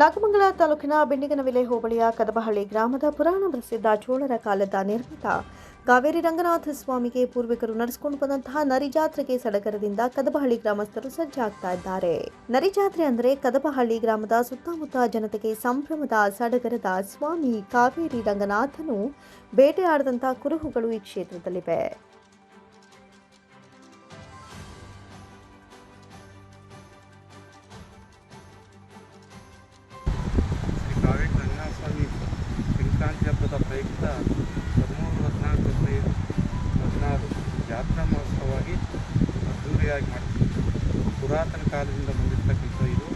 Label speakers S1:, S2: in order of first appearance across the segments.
S1: ನಾಗಮಂಗಲ ತಾಲೂಕಿನ ಬೆಂಡಿಗನವಿಲೆ ಹೋಬಳಿಯ ಕದಬಹಳ್ಳಿ ಗ್ರಾಮದ ಪುರಾಣ ಪ್ರಸಿದ್ಧ ಚೋಳರ ಕಾಲದ ನಿರ್ಮಿತ ಕಾವೇರಿ ರಂಗನಾಥ ಸ್ವಾಮಿಗೆ ಪೂರ್ವಿಕರು ನಡೆಸಿಕೊಂಡು ಬಂದಂತಹ ನರಿ ಜಾತ್ರೆಗೆ ಸಡಗರದಿಂದ ಕದಬಹಳ್ಳಿ ಗ್ರಾಮಸ್ಥರು ಸಜ್ಜಾಗ್ತಾ ಇದ್ದಾರೆ. ನರಿ ಜಾತ್ರೆ ಅಂದರೆ ಕದಬಹಳ್ಳಿ ಗ್ರಾಮದ ಸುತ್ತಮುತ್ತ ಜನತೆಗೆ ಸಂಭ್ರಮದ ಸಡಗರದ ಸ್ವಾಮಿ ಕಾವೇರಿ ರಂಗನಾಥನು ಬೇಟೆಯಾಡದಂತಹ ಕುರುಹುಗಳು ಈ ಕ್ಷೇತ್ರದಲ್ಲಿವೆ.
S2: ಹಬ್ಬದ ಪ್ರಯುಕ್ತ ಹದಿಮೂರು ಹದಿನಾಲ್ಕು ಹದಿನೈದು ಹದಿನಾರು ಜಾತ್ರಾ ಮಹೋತ್ಸವವಾಗಿ ಅದ್ದೂರಿಯಾಗಿ ಮಾಡ್ತೀವಿ ಪುರಾತನ ಕಾಲದಿಂದ ಬಂದಿರತಕ್ಕಂಥ ಇದು,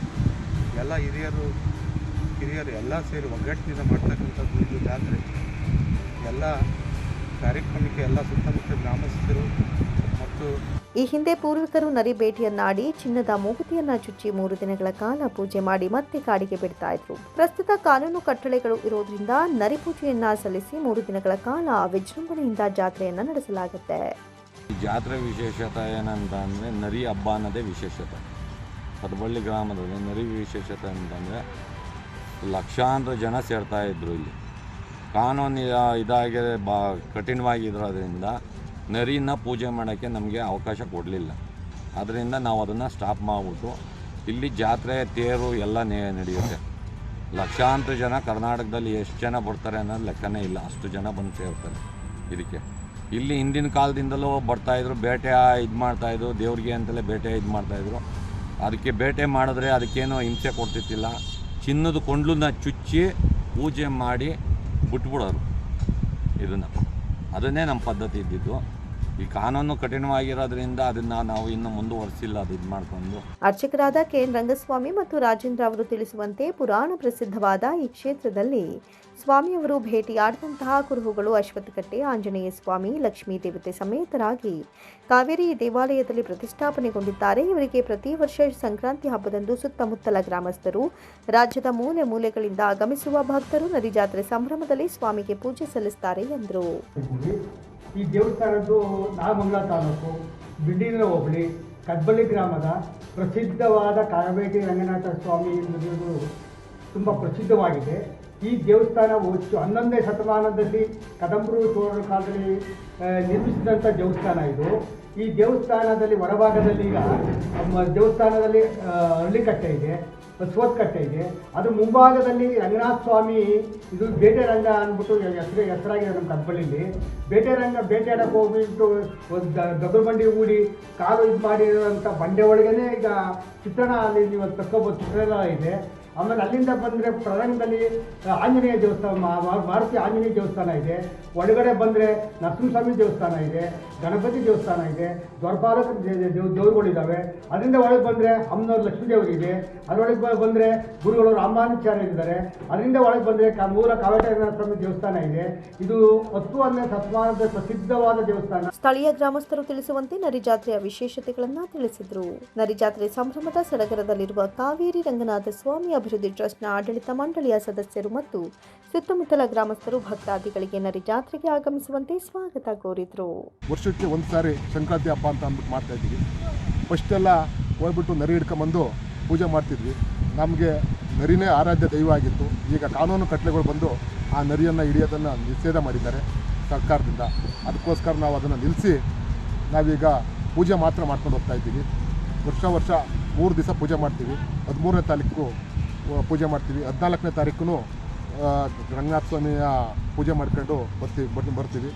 S2: ಎಲ್ಲ ಹಿರಿಯರು ಹಿರಿಯರು ಎಲ್ಲ ಸೇರಿ ಒಗ್ಗಟ್ಟಿನಿಂದ ಮಾಡ್ತಕ್ಕಂಥದ್ದು ಇದು ಜಾತ್ರೆ. ಎಲ್ಲ ಕಾರ್ಯಕ್ರಮಕ್ಕೆ ಎಲ್ಲ ಸುತ್ತಮುತ್ತ ಗ್ರಾಮಸ್ಥರು
S1: ಈ ಹಿಂದೆ ಪೂರ್ವಿಕರು ನರಿ ಭೇಟಿಯನ್ನಾಡಿ, ಚಿನ್ನದ ಮೂಗುತಿಯನ್ನ ಚುಚ್ಚಿ ಮೂರು ದಿನಗಳ ಕಾಲ ಪೂಜೆ ಮಾಡಿ ಮತ್ತೆ ಕಾಡಿಗೆ ಬಿಡ್ತಾ ಇದ್ರು. ಪ್ರಸ್ತುತ ಕಾನೂನು ಕಟ್ಟಳೆಗಳು ಇರೋದ್ರಿಂದ ನರಿ ಪೂಜೆಯನ್ನ ಸಲ್ಲಿಸಿ ಮೂರು ದಿನಗಳ ಕಾಲ ವಿಜೃಂಭಣೆಯಿಂದ ಜಾತ್ರೆಯನ್ನ ನಡೆಸಲಾಗುತ್ತೆ.
S3: ಜಾತ್ರೆ ವಿಶೇಷತೆ ಏನಂತ ಅಂದರೆ ನರಿ ಹಬ್ಬ ಅನ್ನೋದೇ ವಿಶೇಷತೆ. ಕದಬಳ್ಳಿ ಗ್ರಾಮದಲ್ಲಿ ನರಿ ವಿಶೇಷತೆ ಅಂತಂದ್ರೆ ಲಕ್ಷಾಂತರ ಜನ ಸೇರ್ತಾ ಇದ್ರು ಇಲ್ಲಿ. ಕಾನೂನು ಇದಾಗಿದೆ ಇದಾಗಿ ಬಾ, ಕಠಿಣವಾಗಿರೋದ್ರಿಂದ ನರಿನ ಪೂಜೆ ಮಾಡೋಕ್ಕೆ ನಮಗೆ ಅವಕಾಶ ಕೊಡಲಿಲ್ಲ. ಅದರಿಂದ ನಾವು ಅದನ್ನು ಸ್ಟಾಪ್ ಮಾಡಿಬಿಟ್ಟು ಇಲ್ಲಿ ಜಾತ್ರೆ, ತೇರು ಎಲ್ಲ ನಡೆಯುತ್ತೆ. ಲಕ್ಷಾಂತರ ಜನ ಕರ್ನಾಟಕದಲ್ಲಿ ಎಷ್ಟು ಜನ ಬರ್ತಾರೆ ಅನ್ನೋದು ಲೆಕ್ಕನೇ ಇಲ್ಲ. ಅಷ್ಟು ಜನ ಬಂದು ಸೇರ್ತಾರೆ ಇದಕ್ಕೆ. ಇಲ್ಲಿ ಹಿಂದಿನ ಕಾಲದಿಂದಲೂ ಬರ್ತಾಯಿದ್ರು ಬೇಟೆ ಇದು ಮಾಡ್ತಾಯಿದ್ರು ದೇವ್ರಿಗೆ ಅಂತಲೇ ಬೇಟೆ ಇದು ಮಾಡ್ತಾಯಿದ್ರು ಅದಕ್ಕೆ ಬೇಟೆ ಮಾಡಿದ್ರೆ ಅದಕ್ಕೇನು ಹಿಂಸೆ ಕೊಡ್ತಿತ್ತಿಲ್ಲ ಚಿನ್ನದ ಕೊಂಡ್ಲನ್ನ ಚುಚ್ಚಿ ಪೂಜೆ ಮಾಡಿ ಬಿಟ್ಬಿಡೋರು ಇದನ್ನು. ಅದನ್ನೇ ನಮ್ಮ ಪದ್ಧತಿ ಇದ್ದಿದ್ದು. ಈ ಕಾನೂನು ಕಠಿಣವಾಗಿರೋದ್ರಿಂದ ಅದನ್ನ ನಾವು ಇನ್ನು ಮುಂದುವರಿಸಿಲ್ಲ, ಅದು ಇದು ಮಾಡ್ಕೊಂಡು.
S1: ಅರ್ಚಕರಾದ ಕೇನ್ ರಂಗಸ್ವಾಮಿ ಮತ್ತು ರಾಜೇಂದ್ರ ಅವರು ತಿಳಿಸುವಂತೆ ಪುರಾಣ ಪ್ರಸಿದ್ಧವಾದ ಈ ಕ್ಷೇತ್ರದಲ್ಲಿ ಸ್ವಾಮಿಯವರು ಭೇಟಿಯಾಡಿದಂತಹ ಕುರುಹುಗಳು ಅಶ್ವತ್ಥಕಟ್ಟೆ, ಆಂಜನೇಯ ಸ್ವಾಮಿ, ಲಕ್ಷ್ಮೀ ದೇವತೆ ಸಮೇತರಾಗಿ ಕಾವೇರಿ ದೇವಾಲಯದಲ್ಲಿ ಪ್ರತಿಷ್ಠಾಪನೆಗೊಂಡಿದ್ದಾರೆ. ಇವರಿಗೆ ಪ್ರತಿ ವರ್ಷ ಸಂಕ್ರಾಂತಿ ಹಬ್ಬದಂದು ಸುತ್ತಮುತ್ತಲ ಗ್ರಾಮಸ್ಥರು, ರಾಜ್ಯದ ಮೂಲೆ ಮೂಲೆಗಳಿಂದ ಆಗಮಿಸುವ ಭಕ್ತರು ನದಿ ಜಾತ್ರೆ ಸಂಭ್ರಮದಲ್ಲಿ ಸ್ವಾಮಿಗೆ ಪೂಜೆ ಸಲ್ಲಿಸುತ್ತಾರೆ ಎಂದರು.
S4: ಈ ದೇವಸ್ಥಾನದ್ದು ನಾಗಮಂಗಲ ತಾಲೂಕು ಬಿಂಡಿನ ಹೋಬಳಿ, ಕದ್ಬಳ್ಳಿ ಗ್ರಾಮದ ಪ್ರಸಿದ್ಧವಾದ ಕಾವೇರಿ ರಂಗನಾಥ ಸ್ವಾಮಿ ಎಂಬುದು ತುಂಬ ಪ್ರಸಿದ್ಧವಾಗಿದೆ. ಈ ದೇವಸ್ಥಾನ ಹೆಚ್ಚು ಹನ್ನೊಂದನೇ ಶತಮಾನದಲ್ಲಿ ಕದಂಬರು ಚೋಳರ ಕಾಲದಲ್ಲಿ ನಿರ್ಮಿಸಿದಂಥ ದೇವಸ್ಥಾನ ಇದು. ಈ ದೇವಸ್ಥಾನದಲ್ಲಿ ಹೊರಭಾಗದಲ್ಲಿ ಈಗ ದೇವಸ್ಥಾನದಲ್ಲಿ ಹಳ್ಳಿಕಟ್ಟೆ ಇದೆ. ಕಟ್ಟೆ ಇದೆ ಅದು ಮುಂಭಾಗದಲ್ಲಿ ರಂಗನಾಥ ಸ್ವಾಮಿ, ಇದು ಬೇಟೆ ರಂಗ ಅಂದ್ಬಿಟ್ಟು ಹೆಸರು ಹೆಸರಾಗಿದೆ ನಮ್ಮ ಕಬ್ಬಳ್ಳಿಲಿ ಬೇಟೆ ರಂಗ ಬೇಟೆಯಾಡಕ್ಕೆ ಹೋಗ್ಬಿಟ್ಟು ಒಂದು ದೊಡ್ಡ ಬಂಡಿ ಊಡಿ ಕಾಲು ಇದು ಮಾಡಿರೋಂಥ ಬಂಡೆ ಒಳಗೇನೆ ಈಗ ಚಿತ್ರಣ ಅಲ್ಲಿ ನೀವು ತಕ್ಕೊಬೋದು ಚಿತ್ರಣ ಇದೆ. ಆಮೇಲೆ ಅಲ್ಲಿಂದ ಬಂದರೆ ಪ್ರರಂಗದಲ್ಲಿ ಆಂಜನೇಯ ದೇವಸ್ಥಾನ ಮಾರುತಿ ಆಂಜನೇಯ ದೇವಸ್ಥಾನ ಇದೆ. ಒಳಗಡೆ ಬಂದರೆ ನರಸಿಂಹಸ್ವಾಮಿ ದೇವಸ್ಥಾನ ಇದೆ, ಗಣಪತಿ ದೇವಸ್ಥಾನ ಇದೆ, ದ್ವಾರಪಾಲಕ ದೇವ ದೇವ್ ದೇವರುಗಳಿದ್ದಾವೆ ಅದರಿಂದ ಒಳಗೆ ಬಂದರೆ ಅಮ್ಮನವ್ರ ಲಕ್ಷ್ಮೀ ದೇವರು ಇದೆ. ಅದರೊಳಗೆ ಬಂದರೆ ಗುರುಗಳು ರಾಮಾನುಚಾರ್ಯ ಇದ್ದಾರೆ. ಅದರಿಂದ ಒಳಗೆ ಬಂದರೆ ಮೂಲ ಕಾವೇಟೇಶ್ವರ ಸ್ವಾಮಿ ದೇವಸ್ಥಾನ ಇದೆ. ಇದು ಹತ್ತು ಹನ್ನೆರಡು ಶತಮಾನದ ಪ್ರಸಿದ್ಧವಾದ ದೇವಸ್ಥಾನ.
S1: ಸ್ಥಳೀಯ ಗ್ರಾಮಸ್ಥರು ತಿಳಿಸುವಂತೆ ನರಿಜಾತ್ರೆಯ ವಿಶೇಷತೆಗಳನ್ನು ತಿಳಿಸಿದರು. ನರಿಜಾತ್ರೆ ಸಂಭ್ರಮದ ಸಡಗರದಲ್ಲಿರುವ ಕಾವೇರಿ ರಂಗನಾಥ ಸ್ವಾಮಿ ಅಭಿವೃದ್ಧಿ ಟ್ರಸ್ಟ್ನ ಆಡಳಿತ ಮಂಡಳಿಯ ಸದಸ್ಯರು ಮತ್ತು ಸುತ್ತಮುತ್ತಲ ಗ್ರಾಮಸ್ಥರು ಭಕ್ತಾದಿಗಳಿಗೆ ನರಿ ಜಾತ್ರೆಗೆ ಆಗಮಿಸುವಂತೆ ಸ್ವಾಗತ ಕೋರಿದರು.
S5: ವರ್ಷಕ್ಕೆ ಒಂದು ಸಾರಿ ಸಂಕ್ರಾಂತಿ ಹಬ್ಬ ಅಂತ ಅಂದ್ಬಿಟ್ಟು ಮಾಡ್ತಾ ಇದ್ವಿ ಫಸ್ಟೆಲ್ಲ ಹೋಗ್ಬಿಟ್ಟು ನರಿ ಹಿಡ್ಕೊಂಬಂದು ಪೂಜೆ ಮಾಡ್ತಿದ್ವಿ. ನಮಗೆ ನರಿನೇ ಆರಾಧ್ಯ ದೈವ ಆಗಿತ್ತು. ಈಗ ಕಾನೂನು ಕಟ್ಟಲೆಗಳು ಬಂದು ಆ ನರಿಯನ್ನು ಹಿಡಿಯೋದನ್ನು ನಿಷೇಧ ಮಾಡಿದ್ದಾರೆ ಸರ್ಕಾರದಿಂದ. ಅದಕ್ಕೋಸ್ಕರ ನಾವು ಅದನ್ನು ನಿಲ್ಲಿಸಿ ನಾವೀಗ ಪೂಜೆ ಮಾತ್ರ ಮಾಡ್ಕೊಂಡು ಹೋಗ್ತಾ ಇದ್ದೀವಿ. ವರ್ಷ ವರ್ಷ ಮೂರು ದಿವಸ ಪೂಜೆ ಮಾಡ್ತೀವಿ. ಹದಿಮೂರನೇ ತಾರೀಕು ಆ, ಪೂಜೆ ಮಾಡ್ತೀವಿ. ಹದಿನಾಲ್ಕನೇ ತಾರೀಕು ರಂಗನಾಥ ಸ್ವಾಮಿಯ ಪೂಜೆ ಮಾಡ್ಕೊಂಡು ಬರ್ತೀವಿ ಬರ್ತೀವಿ.